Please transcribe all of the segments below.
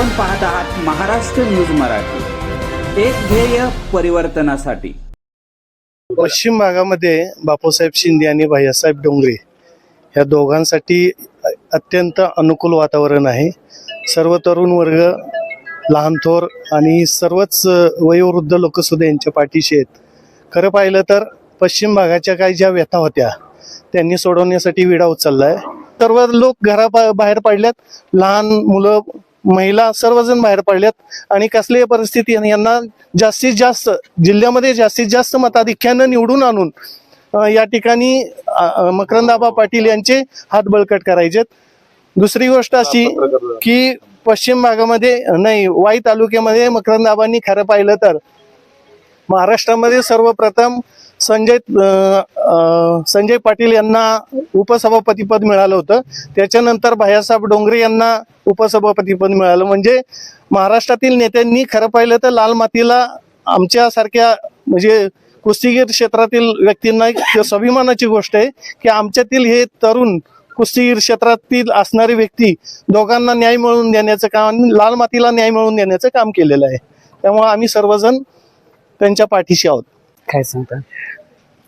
आपण पाहत आहात महाराष्ट्र न्यूज मराठी. एक ध्येय परिवर्तनासाठी. पश्चिम भागामध्ये बापूसाहेब शिंदे आणि भैयासाहेब डोंगरे या दोघांसाठी अत्यंत अनुकूल वातावरण आहे. सर्व तरुण वर्ग लहान थोर आणि सर्वच वयोवृद्ध लोकसुद्धा यांच्या पाठीशी आहेत. खरं पाहिलं तर पश्चिम भागाच्या काही ज्या व्यथा होत्या त्यांनी सोडवण्यासाठी विडा उचलला आहे सर्व लोक घरा बाहेर पडल्यात. लहान मुलं महिला सर्वजण बाहेर पडल्यात आणि कसली परिस्थिती यांना जास्तीत जास्त जिल्ह्यामध्ये जास्तीत जास्त मताधिक्यानं निवडून आणून या ठिकाणी मकरंदाबा पाटील यांचे हात बळकट करायचेत. दुसरी गोष्ट अशी की पश्चिम भागामध्ये नाही वाई तालुक्यामध्ये मकरंदाबांनी खरं पाहिलं तर महाराष्ट्रामध्ये सर्वप्रथम संजय संजय पाटील यांना उपसभापतीपद मिळालं होतं. त्याच्यानंतर भैयासाहेब डोंगरे यांना उपसभापतीपद मिळालं. म्हणजे महाराष्ट्रातील नेत्यांनी खरं पाहिलं तर लाल मातीला आमच्यासारख्या म्हणजे कुस्तीगीर क्षेत्रातील व्यक्तींना एक स्वाभिमानाची गोष्ट आहे की आमच्यातील हे तरुण कुस्तीगीर क्षेत्रातील असणारी व्यक्ती दोघांना न्याय मिळवून देण्याचं काम आणि लाल मातीला न्याय मिळवून देण्याचं काम केलेलं आहे. त्यामुळे आम्ही सर्वजण त्यांच्या पाठीशी आहोत. काय सांगता?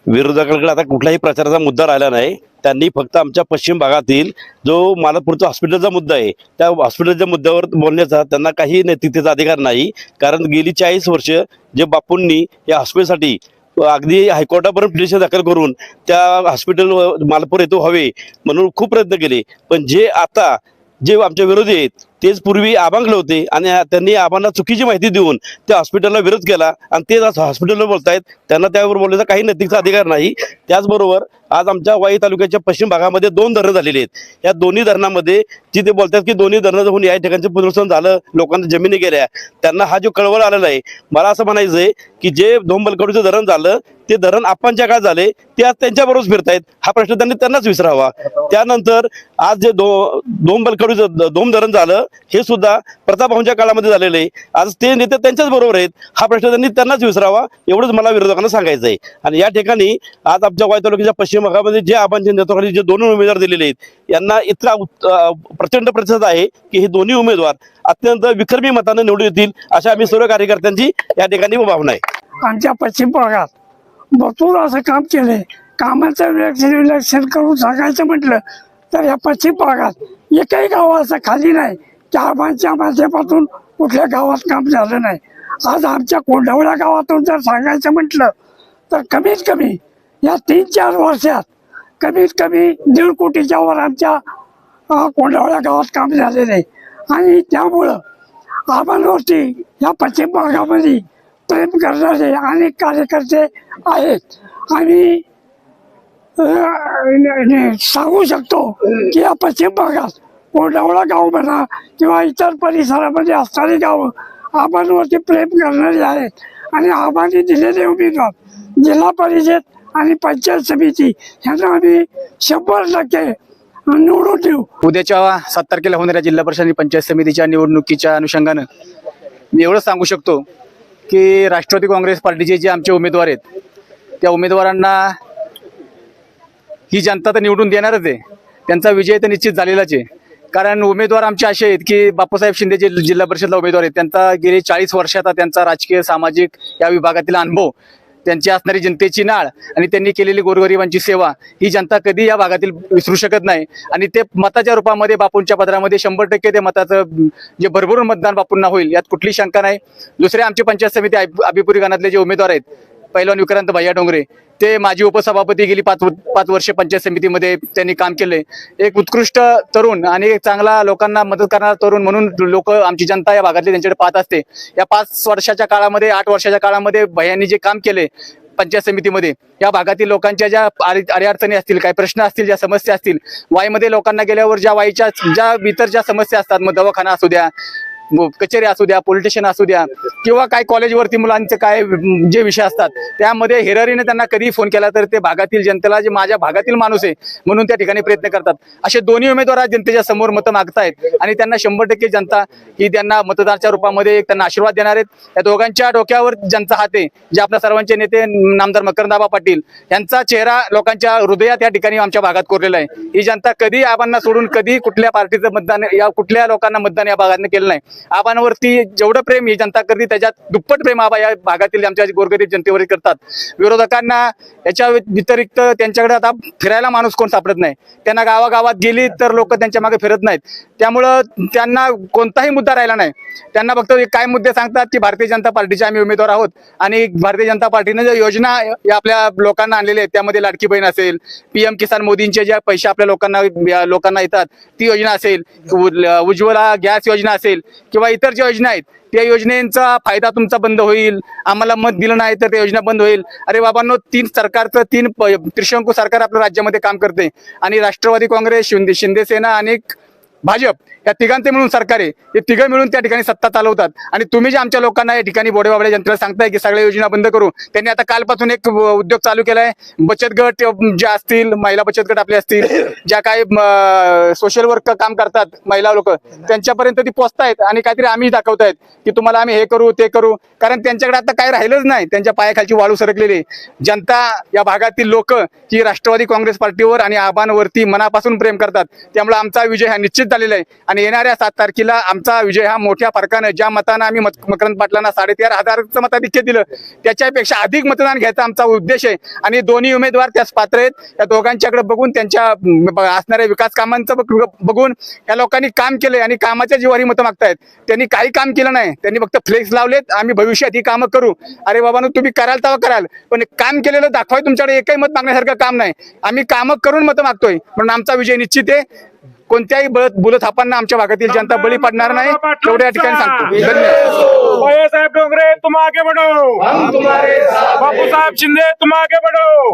विरोधकांकडे आता कुठलाही प्रचाराचा मुद्दा राहिला नाही. त्यांनी फक्त आमच्या पश्चिम भागातील जो मालपूरचा हॉस्पिटलचा मुद्दा आहे त्या हॉस्पिटलच्या मुद्द्यावर बोलण्याचा त्यांना काही नैतिकतेचा अधिकार नाही. कारण गेली चाळीस वर्ष जे बापूंनी या हॉस्पिटलसाठी अगदी हायकोर्टापर्यंत पिटिशन दाखल करून त्या हॉस्पिटल मालपूर येतो हवे म्हणून खूप प्रयत्न केले. पण जे आता जे आमच्या विरोधी आहेत तेच पूर्वी आबांगले होते आणि त्यांनी आबांना चुकीची माहिती देऊन त्या हॉस्पिटलला विरोध केला. आणि ते आज हॉस्पिटलवर बोलतायत. त्यांना त्यावर बोलण्याचा काही नैतिकचा अधिकार नाही. त्याचबरोबर आज आमच्या वाई तालुक्याच्या पश्चिम भागामध्ये दोन धरणं झालेली आहेत. या दोन्ही धरणामध्ये जिथे बोलतात की दोन्ही धरणं होऊन या ठिकाणचं पुनर्वसन झालं लोकांना जमिनी गेल्या त्यांना हा जो कळवळ आलेला आहे मला असं म्हणायचं आहे की जे धोंबलकडूचं धरण झालं ते धरण आपणच्या काळात झाले ते आज त्यांच्याबरोबर फिरतायत हा प्रश्न त्यांनी त्यांनाच विसरावा. त्यानंतर आज जे दो धोंबलकडूचं धोम धरण झालं हे सुद्धा प्रतापभाऊंच्या काळामध्ये झालेलं आहे. आज ते नेते त्यांच्याच बरोबर आहेत हा प्रश्न त्यांनी त्यांनाच विसरावा एवढंच मला विरोधकांना सांगायचं आहे. आणि या ठिकाणी आज आमच्या वाई तालुक्याच्या पश्चिम भागामध्ये जे आपण नेतृत्वाखाली जे दोन उमेदवार दिलेले आहेत यांना इतका प्रचंड प्रतिसाद आहे की हे दोन्ही उमेदवार अत्यंत विक्रमी मतानं निवडून येतील अशा आम्ही सर्व कार्यकर्त्यांची या ठिकाणी भावना आहे. आमच्या पश्चिम भागात भरपूर असं काम केलंय. कामाचं विलक्षण विलक्षण करून सांगायचं म्हटलं तर या पश्चिम भागात एकही गाव असं खाली नाही की आबांच्या माध्यमातून कुठल्या गावात काम झालं नाही. आज आमच्या कोंढवळ्या गावातून जर सांगायचं म्हटलं तर कमीत कमी या तीन चार वर्षात कमीत कमी दीड कोटीच्या वर आमच्या अं, गावात काम झालेलं. आहे आणि त्यामुळं आम्हालावरती या पश्चिम भागामध्ये प्रेम करणारे अनेक कार्यकर्ते आहेत. आणि सांगू शकतो की या पश्चिम भागात कोंढवळा गाव म्हणा किंवा इतर परिसरामध्ये असणारी गावं आबांवरती प्रेम करणारी आहेत. आणि आबांनी दिलेले उमेदवार जिल्हा परिषद आणि पंचायत समिती यांना आम्ही शंभर टक्के निवडून देऊ. उद्याच्या सात तारखेला होणाऱ्या जिल्हा परिषद आणि पंचायत समितीच्या निवडणुकीच्या अनुषंगानं मी एवढंच सांगू शकतो की राष्ट्रवादी काँग्रेस पार्टीचे जे आमचे उमेदवार आहेत त्या उमेदवारांना ही जनता तर निवडून देणारच आहे. त्यांचा विजय तर निश्चित झालेलाच आहे. कारण उमेदवार आमचे असे आहेत की बापूसाहेब शिंदे जे जिल्हा परिषदला उमेदवार आहेत त्यांचा गेली चाळीस वर्षाचा त्यांचा राजकीय सामाजिक या विभागातील अनुभव त्यांची असणारी जनतेची नाळ आणि त्यांनी केलेली गोरगरिबांची सेवा ही जनता कधी या भागातील विसरू शकत नाही. आणि ते मताच्या रूपामध्ये बापूंच्या पदरामध्ये शंभर टक्के ते मताचं जे भरभरून मतदान बापूंना होईल यात कुठली शंका नाही. दुसरे आमचे पंचायत समिती अभिपुरी गानातले जे उमेदवार आहेत पहिलवान विक्रांत भैया डोंगरे ते माजी उपसभापती गेली पाच पाच वर्ष पंचायत समितीमध्ये त्यांनी काम केलंय. एक उत्कृष्ट तरुण आणि एक चांगला लोकांना मदत करणारा तरुण म्हणून लोक आमची जनता या भागातली त्यांच्याकडे पाहत असते. या पाच वर्षाच्या काळामध्ये आठ वर्षाच्या काळामध्ये भैयांनी जे काम केले पंचायत समितीमध्ये या भागातील लोकांच्या ज्या अडीअडचणी असतील काही प्रश्न असतील ज्या समस्या असतील वाईमध्ये लोकांना गेल्यावर ज्या वाईच्या ज्या इतर ज्या समस्या असतात मग दवाखाना असू द्या कचेरी असू द्या पोलीस स्टेशन असू द्या किंवा काय कॉलेजवरती मुलांचे काय जे विषय असतात त्यामध्ये हेरारीने त्यांना कधी फोन केला तर ते भागातील जनतेला जे माझ्या भागातील माणूस आहे म्हणून त्या ठिकाणी प्रयत्न करतात. असे दोन्ही उमेदवार जनतेच्या समोर मतं मागतायत आणि त्यांना शंभर टक्के जनता ही त्यांना मतदारच्या रूपामध्ये एक त्यांना आशीर्वाद देणार आहेत. या दोघांच्या डोक्यावर ज्यांचा हात आहे जे आपल्या सर्वांचे नेते नामदार मकरंदाबा पाटील यांचा चेहरा लोकांच्या हृदयात या ठिकाणी आमच्या भागात कोरलेला आहे. ही जनता कधी आबांना सोडून कधी कुठल्या पार्टीचं मतदान या कुठल्या लोकांना मतदान या भागात केलं नाही. आबांवरती जेवढं प्रेम ही जनता करते त्याच्यात दुप्पट प्रेम आबा या भागातील आमच्या गोरगरीब जनतेवर करतात. विरोधकांना याच्या व्यतिरिक्त त्यांच्याकडे आता फिरायला माणूस कोण सापडत नाही. त्यांना गावागावात गेली तर लोक त्यांच्या मागे फिरत नाहीत. त्यामुळं त्यांना कोणताही मुद्दा राहिला नाही. त्यांना फक्त काय मुद्दे सांगतात की भारतीय जनता पार्टीचे आम्ही उमेदवार आहोत. आणि भारतीय जनता पार्टीने ज्या योजना या आपल्या लोकांना आणलेल्या आहेत त्यामध्ये लाडकी बहीण असेल पीएम किसान मोदींचे ज्या पैसे आपल्या लोकांना लोकांना येतात ती योजना असेल उज्ज्वला गॅस योजना असेल किंवा इतर ज्या योजना आहेत त्या योजनेचा फायदा तुमचा बंद होईल आम्हाला मत दिलं नाही तर त्या योजना बंद होईल. अरे बाबांनो तीन सरकारचं तीन त्रिशंकू सरकार आपल्या राज्यामध्ये काम करते. आणि राष्ट्रवादी काँग्रेस शिंदे शिंदेसेना आणि भाजप या तिघांचे मिळून सरकार आहे. हे तिघं मिळून त्या ठिकाणी सत्ता चालवतात. आणि तुम्ही जे आमच्या लोकांना या ठिकाणी बोडेबाबड्या जनतेला सांगताय की सगळ्या योजना बंद करू त्यांनी आता कालपासून एक उद्योग चालू केलाय. बचत गट जे असतील महिला बचत गट आपले असतील ज्या काही सोशल वर्क काम करतात महिला लोक त्यांच्यापर्यंत ती पोचतायत आणि काहीतरी आम्ही दाखवतायत की तुम्हाला आम्ही हे करू ते करू. कारण त्यांच्याकडे आता काही राहिलंच नाही. त्यांच्या पायाखालची वाळू सरकलेली जनता या भागातील लोक ही राष्ट्रवादी काँग्रेस पार्टीवर आणि आबांवरती मनापासून प्रेम करतात. त्यामुळे आमचा विजय हा निश्चित झालेला आहे. आणि येणाऱ्या सात तारखेला आमचा विजय हा मोठ्या फरकानं ज्या मतानं आम्ही मत- मकरंद पाटलांना साडेतेरा हजारचं मताधिक्य दिलं त्याच्यापेक्षा अधिक मतदान घ्यायचा आमचा उद्देश आहे. आणि दोन्ही उमेदवार त्यास पात्र आहेत. या दोघांच्याकडे बघून त्यांच्या असणाऱ्या विकास कामांचं बघून या लोकांनी काम केलंय आणि कामाच्या जीवारी मतं मागतायत. त्यांनी काही काम केलं नाही. त्यांनी फक्त फ्लेक्स लावलेत. आम्ही भविष्यात ही कामं करू. अरे बाबांनो तुम्ही कराल तेव्हा कराल. पण काम केलेलं दाखवाय तुमच्याकडे एकही मत मागण्यासारखं काम नाही. आम्ही कामं करून मतं मागतोय. म्हणून आमचा विजय निश्चित आहे. कोणत्याही बळत बुलत थापांना आमच्या भागातील जनता बळी पडणार नाही. तेवढ्या ठिकाणी सांगतो. धन्यवाद. साहब डोंगरे तुम आगे बढ़ो. हम तुम्हारे साथ बापू साहब शिंदे तुम आगे बढ़ो.